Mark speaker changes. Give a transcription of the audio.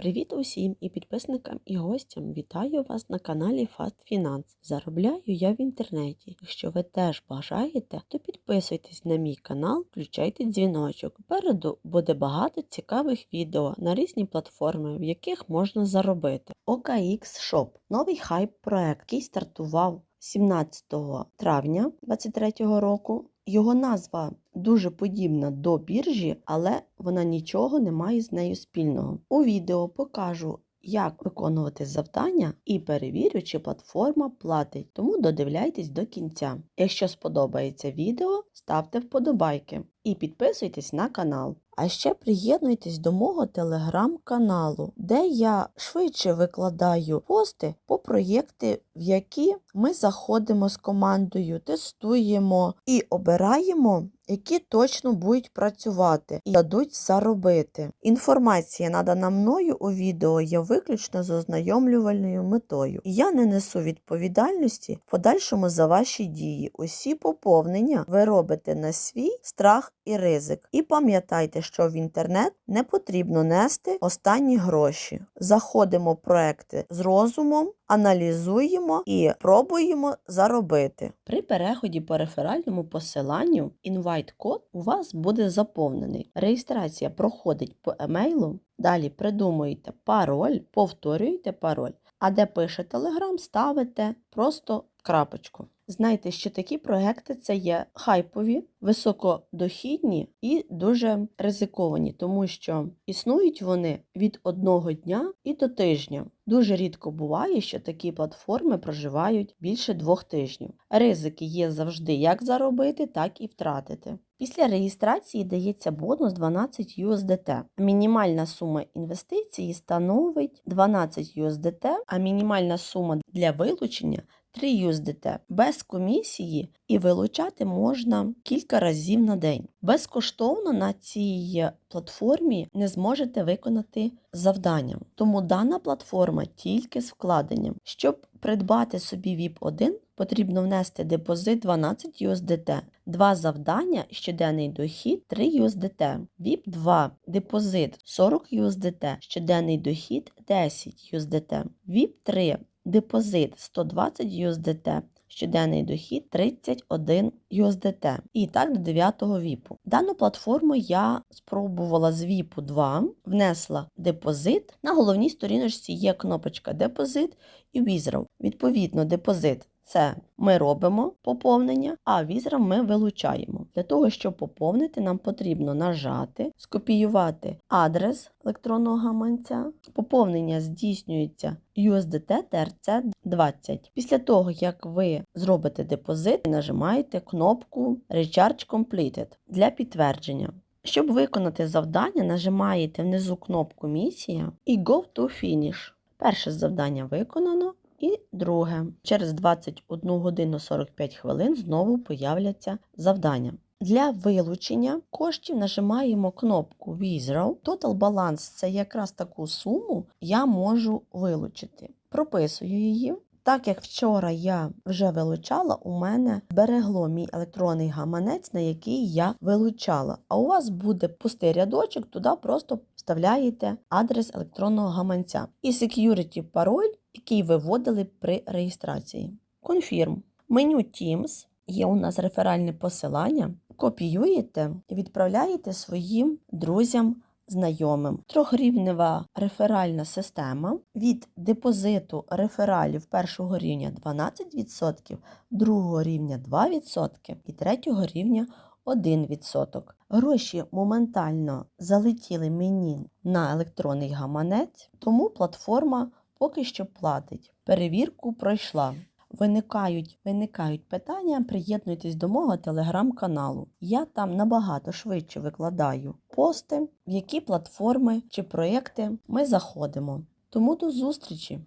Speaker 1: Привіт усім і підписникам і гостям. Вітаю вас на каналі Fast Finance. Заробляю я в інтернеті. Якщо ви теж бажаєте, то підписуйтесь на мій канал, включайте дзвіночок. Попереду буде багато цікавих відео на різні платформи, в яких можна заробити. OKX Shop – новий хайп проект, який стартував 17 травня 2023 року. Його назва дуже подібна до біржі, але вона нічого не має з нею спільного. У відео покажу, як виконувати завдання і перевірю, чи платформа платить. Тому додивляйтесь до кінця. Якщо сподобається відео, ставте вподобайки і підписуйтесь на канал. А ще приєднуйтесь до мого телеграм-каналу, де я швидше викладаю пости по проєкти, в які ми заходимо з командою, тестуємо і обираємо, які точно будуть працювати і дадуть заробити. Інформація, надана мною у відео, є виключно з ознайомлювальною метою. Я не несу відповідальності в подальшому за ваші дії. Усі поповнення ви робите на свій страх і ризик. І пам'ятайте, що в інтернет не потрібно нести останні гроші. Заходимо в проекти з розумом, аналізуємо і пробуємо заробити. При переході по реферальному посиланню інвайт-код у вас буде заповнений. Реєстрація проходить по емейлу. Далі придумуєте пароль, повторюєте пароль. А де пише Telegram, ставите просто крапочку. Знайте, що такі проекти це є хайпові, високодохідні і дуже ризиковані, тому що існують вони від одного дня і до тижня. Дуже рідко буває, що такі платформи проживають більше двох тижнів. Ризики є завжди як заробити, так і втратити. Після реєстрації дається бонус 12 USDT. Мінімальна сума інвестиції становить 12 USDT, а мінімальна сума для вилучення 3 USDT. Без комісії і вилучати можна кілька разів на день. Безкоштовно на цій платформі не зможете виконати завдання. Тому дана платформа тільки з вкладенням. Щоб придбати собі VIP 1, потрібно внести депозит 12 USDT, два завдання, щоденний дохід 3 USDT, VIP 2 депозит 40 USDT, щоденний дохід 10 USDT, VIP 3 депозит 120 USDT, щоденний дохід 31 USDT. І так до 9 віпу. Дану платформу я спробувала з віпу 2, внесла депозит. На головній сторіночці є кнопочка депозит і візрав. Відповідно, депозит. Це ми робимо поповнення, а візрам ми вилучаємо. Для того, щоб поповнити, нам потрібно нажати, скопіювати адрес електронного гаманця. Поповнення здійснюється USDT TRC 20. Після того, як ви зробите депозит, нажимаєте кнопку Recharge Completed для підтвердження. Щоб виконати завдання, нажимаєте внизу кнопку Місія і Go to Finish. Перше завдання виконано. І друге, через 21 годину 45 хвилин знову появляться завдання. Для вилучення коштів нажимаємо кнопку Withdraw. Total Balance – це якраз таку суму я можу вилучити. Прописую її. Так як вчора я вже вилучала, у мене зберегло мій електронний гаманець, на який я вилучала. А у вас буде пустий рядочок, туди просто вставляєте адрес електронного гаманця і security пароль, який ви вводили при реєстрації. Confirm. Меню Teams є у нас реферальне посилання. Копіюєте і відправляєте своїм друзям. Знайомим. Трьохрівнева реферальна система від депозиту рефералів першого рівня 12%, другого рівня 2% і третього рівня 1%. Гроші моментально залетіли мені на електронний гаманець, тому платформа поки що платить. Перевірку пройшла. Виникають виникають питання, приєднуйтесь до мого телеграм-каналу. Я там набагато швидше викладаю пости, в які платформи чи проекти ми заходимо. Тому до зустрічі!